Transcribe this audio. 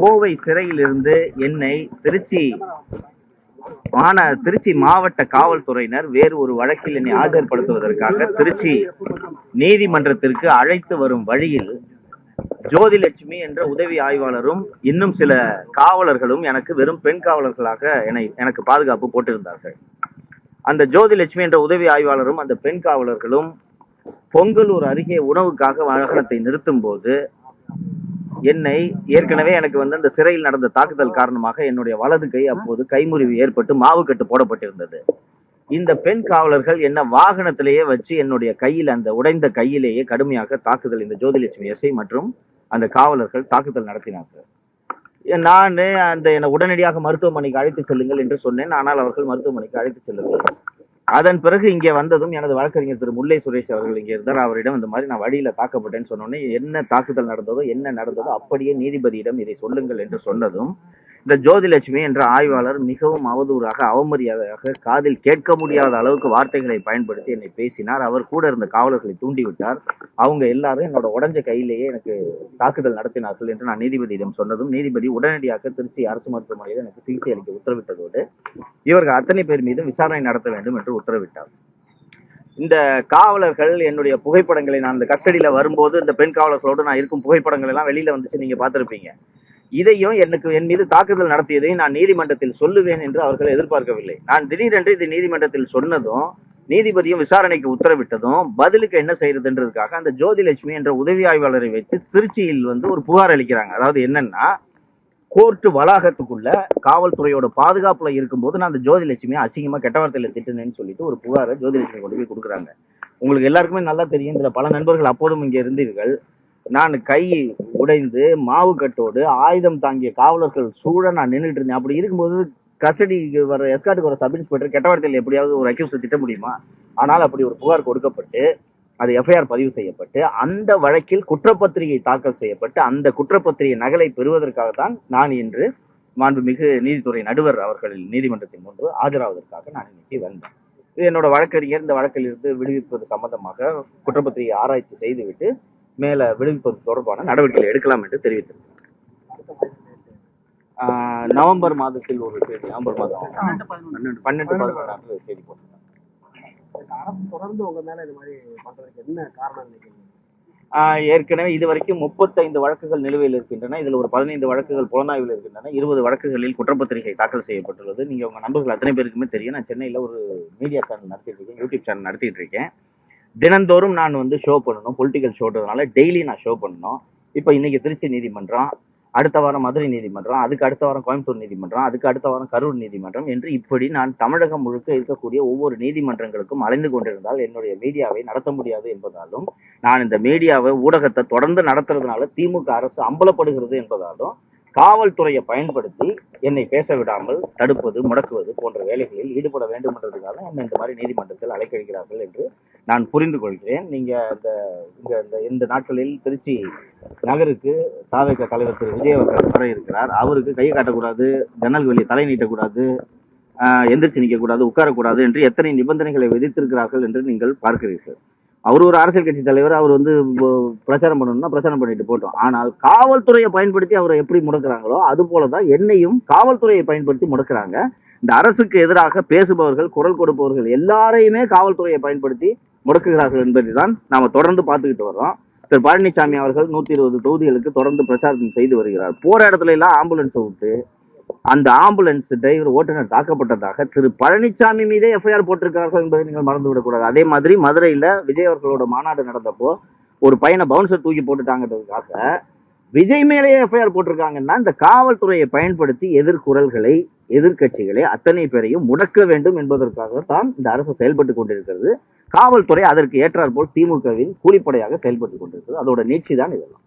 கோவை சிறையிலிருந்து என்னை திருச்சி மாண திருச்சி மாவட்ட காவல்துறையினர் வேறு ஒரு வழக்கில் என்னை ஆஜர்படுத்துவதற்காக திருச்சி நீதிமன்றத்திற்கு அழைத்து வரும் வழியில் ஜோதிலட்சுமி என்ற உதவி ஆய்வாளரும் இன்னும் சில காவலர்களும் எனக்கு வெறும் பெண் காவலர்களாக என்னை எனக்கு பாதுகாப்பு போட்டிருந்தார்கள். அந்த ஜோதிலட்சுமி என்ற உதவி ஆய்வாளரும் அந்த பெண் காவலர்களும் பொங்கலூர் அருகே உணவுக்காக வாகனத்தை நிறுத்தும் போது என்னை ஏற்கனவே எனக்கு வந்து அந்த சிறையில் நடந்த தாக்குதல் காரணமாக என்னுடைய வலது கை அப்போது கைமுறிவு ஏற்பட்டு மாவுக்கட்டு போடப்பட்டிருந்தது. இந்த பெண் காவலர்கள் என்ன வாகனத்திலேயே வச்சு என்னுடைய கையில் அந்த உடைந்த கையிலேயே கடுமையாக தாக்குதல் இந்த ஜோதிலட்சுமி எஸ்ஐ மற்றும் அந்த காவலர்கள் தாக்குதல் நடத்தினார்கள். நான் அந்த என்னை உடனடியாக மருத்துவமனைக்கு அழைத்து செல்லுங்கள் என்று சொன்னேன். ஆனால் அவர்கள் மருத்துவமனைக்கு அழைத்து செல்லவில்லை. அதன் பிறகு இங்கே வந்ததும் எனது வழக்கறிஞர் திரு முல்லை சுரேஷ் அவர்கள் இங்கே இருந்தார். அவரிடம் இந்த மாதிரி நான் வழியில தாக்கப்பட்டேன்னு சொன்னோன்னே என்ன தாக்குதல் நடந்ததோ என்ன நடந்ததோ அப்படியே நீதிபதியிடம் இதை சொல்லுங்கள் என்று சொன்னதும் இந்த ஜோதிலட்சுமி என்ற ஆய்வாளர் மிகவும் அவதூறாக அவமரியாதையாக காதில் கேட்க முடியாத அளவுக்கு வார்த்தைகளை பயன்படுத்தி என்னை பேசினார். அவர் கூட இருந்த காவலர்களை தூண்டிவிட்டார். அவங்க எல்லாரும் என்னோட உடஞ்ச கையிலேயே எனக்கு தாக்குதல் நடத்தினார்கள் என்று நான் நீதிபதியிடம் சொன்னதும் நீதிபதி உடனடியாக திருச்சி அரசு மருத்துவமனையில் எனக்கு சிகிச்சை அளிக்க உத்தரவிட்டதோடு இவர்கள் அத்தனை பேர் மீதும் விசாரணை நடத்த வேண்டும் என்று உத்தரவிட்டார். இந்த காவலர்கள் என்னுடைய புகைப்படங்களை நான் இந்த கஸ்டடியில வரும்போது இந்த பெண் காவலர்களோடு நான் இருக்கும் புகைப்படங்கள் எல்லாம் வெளியில வந்துச்சு நீங்க பார்த்துருப்பீங்க. இதையும் எனக்கு என் மீது தாக்குதல் நடத்தியதையும் நான் நீதிமன்றத்தில் சொல்லுவேன் என்று அவர்கள் எதிர்பார்க்கவில்லை. நான் திடீரென்று இது நீதிமன்றத்தில் சொன்னதும் நீதிபதியும் விசாரணைக்கு உத்தரவிட்டதும் பதிலுக்கு என்ன செய்யறதுன்றதுக்காக அந்த ஜோதிலட்சுமி என்ற உதவி ஆய்வாளரை வைத்து திருச்சியில் வந்து ஒரு புகார் அளிக்கிறாங்க. அதாவது என்னன்னா கோர்ட்டு வளாகத்துக்குள்ள காவல்துறையோட பாதுகாப்புல இருக்கும்போது நான் அந்த ஜோதிலட்சுமியை அசிங்கமா கெட்ட வார்த்தையில திட்டுனேன்னு சொல்லிட்டு ஒரு புகாரை ஜோதிலட்சுமி கொண்டு போய் கொடுக்குறாங்க. உங்களுக்கு எல்லாருக்குமே நல்லா தெரியும். இதுல பல நண்பர்கள் அப்போதும் இங்கே இருந்தீர்கள். நான் கை உடைந்து மாவு கட்டோடு ஆயுதம் தாங்கிய காவலர்கள் சூழ நான் நின்றுட்டு இருந்தேன். அப்படி இருக்கும்போது கஸ்டடிக்கு வர எஸ்காட்டுக்கு வர சப் இன்ஸ்பெக்டர் கெட்ட வார்த்தையில் எப்படியாவது ஒரு அக்யூஸ் திட்ட முடியுமா? ஆனால் அப்படி ஒரு புகார் கொடுக்கப்பட்டு அது எஃப்ஐஆர் பதிவு செய்யப்பட்டு அந்த வழக்கில் குற்றப்பத்திரிகை தாக்கல் செய்யப்பட்டு அந்த குற்றப்பத்திரிகை நகலை பெறுவதற்காக தான் நான் இன்று மாண்புமிகு நீதித்துறை நடுவர் அவர்கள் நீதிமன்றத்தின் முன்பு ஆஜராவதற்காக நான் இன்னைக்கு வந்தேன். இது என்னோட வழக்கறிஞர் இந்த வழக்கில் இருந்து விடுவிப்பது சம்பந்தமாக குற்றப்பத்திரிகை ஆராய்ச்சி செய்துவிட்டு மேல விடுவிப்பது தொடர்பான நடவடிக்கைகள் எடுக்கலாம் என்று தெரிவித்திருக்கிறார். ஆஹ் நவம்பர் மாதத்தில் ஒரு தேதி நவம்பர் மாதம். பன்னெண்டு பன்னெண்டு பதினொன்றாம் தேதி போட்டிருக்காங்க. தொடர்ந்து உங்க மேல இந்த மாதிரி பண்றதுக்கு என்ன காரணம் நினைக்கிறீங்க? ஏற்கனவே இது வரைக்கும் முப்பத்தைந்து வழக்குகள் நிலுவையில் இருக்கின்றன. இதில் ஒரு பதினைந்து வழக்குகள் புலனாய்வில் இருக்கின்றன. இருபது வழக்குகளில் குற்றப்பத்திரிகை தாக்கல் செய்யப்பட்டுள்ளது. நீங்க உங்க நண்பர்கள் அத்தனை பேருக்குமே தெரியும். நான் சென்னையில் ஒரு மீடியா சேனல் நடத்திட்டு இருக்கேன் யூடியூப் சேனல் நடத்திட்டு இருக்கேன். தினந்தோறும் நான் வந்து ஷோ பண்ணணும் பொலிட்டிக்கல் ஷோன்றதுனால டெய்லி நான் ஷோ பண்ணணும். இப்போ இன்னைக்கு திருச்சி நீதிமன்றம் அடுத்த வாரம் மதுரை நீதிமன்றம் அதுக்கு அடுத்த வாரம் கோயம்புத்தூர் நீதிமன்றம் அதுக்கு அடுத்த வாரம் கரூர் நீதிமன்றம் என்று இப்படி நான் தமிழகம் முழுக்க இருக்கக்கூடிய ஒவ்வொரு நீதிமன்றங்களுக்கும் அலைந்து கொண்டிருந்தால் என்னுடைய மீடியாவை நடத்த முடியாது என்பதாலும் நான் இந்த மீடியாவை ஊடகத்தை தொடர்ந்து நடத்துறதுனால திமுக அரசு அம்பலப்படுகிறது என்பதாலும் காவல்துறையை பயன்படுத்தி என்னை பேச விடாமல் தடுப்பது முடக்குவது போன்ற வேலைகளில் ஈடுபட வேண்டும் என்றதுக்காக என்னை இந்த மாதிரி நீதிமன்றத்தில் அழைக்கழிக்கிறார்கள் என்று நான் புரிந்து கொள்கிறேன். நீங்கள் இந்த இங்கே இந்த இந்த நாட்களில் திருச்சி நகருக்கு தாவேக தலைவர் திரு விஜயவர்கர் வர இருக்கிறார். அவருக்கு கையை காட்டக்கூடாது ஜன்னல் வெளியே தலை நீட்டக்கூடாது எந்திரிச்சு நிற்கக்கூடாது உட்காரக்கூடாது என்று எத்தனை நிபந்தனைகளை விதித்திருக்கிறார்கள் என்று நீங்கள் பார்க்கிறீர்கள். அவர் ஒரு அரசியல் கட்சி தலைவர் அவர் வந்து பிரச்சாரம் பண்ணணும்னா பிரச்சாரம் பண்ணிட்டு போட்டோம் ஆனால் காவல்துறையை பயன்படுத்தி அவரை எப்படி முடக்கிறாங்களோ அது போலதான் என்னையும் காவல்துறையை பயன்படுத்தி முடக்கிறாங்க. இந்த அரசுக்கு எதிராக பேசுபவர்கள் குரல் கொடுப்பவர்கள் எல்லாரையுமே காவல்துறையை பயன்படுத்தி முடக்குகிறார்கள் என்பதை தான் நாம தொடர்ந்து பார்த்துக்கிட்டு வர்றோம். திரு பழனிசாமி அவர்கள் நூத்தி இருபது தொகுதிகளுக்கு தொடர்ந்து பிரச்சாரம் செய்து வருகிறார். போற இடத்துல எல்லாம் ஆம்புலன்ஸை விட்டு அந்த ஆம்புலன்ஸ் டிரைவர் ஓட்டுநர் தாக்கப்பட்டதாக திரு பழனிசாமி மீதே எஃப்ஐஆர் போட்டிருக்கிறார்கள் என்பதை நீங்கள் மறந்து விடக்கூடாது அதே மாதிரி மதுரையில் விஜய் அவர்களோட மாநாடு நடந்தப்போ ஒரு பையனை பவுன்சர் தூக்கி போட்டுட்டாங்கிறதுக்காக விஜய் மேலேயே எஃப்ஐஆர் போட்டிருக்காங்கன்னா இந்த காவல்துறையை பயன்படுத்தி எதிர்குரல்களை எதிர்க்கட்சிகளை அத்தனை பேரையும் முடக்க வேண்டும் என்பதற்காக தான் இந்த அரசு செயல்பட்டு கொண்டிருக்கிறது. காவல்துறை அதற்கு ஏற்றாற்போல் திமுகவின் கூலிப்படையாக செயல்பட்டு கொண்டிருக்கிறது. அதோட நீட்சி தான் இதெல்லாம்.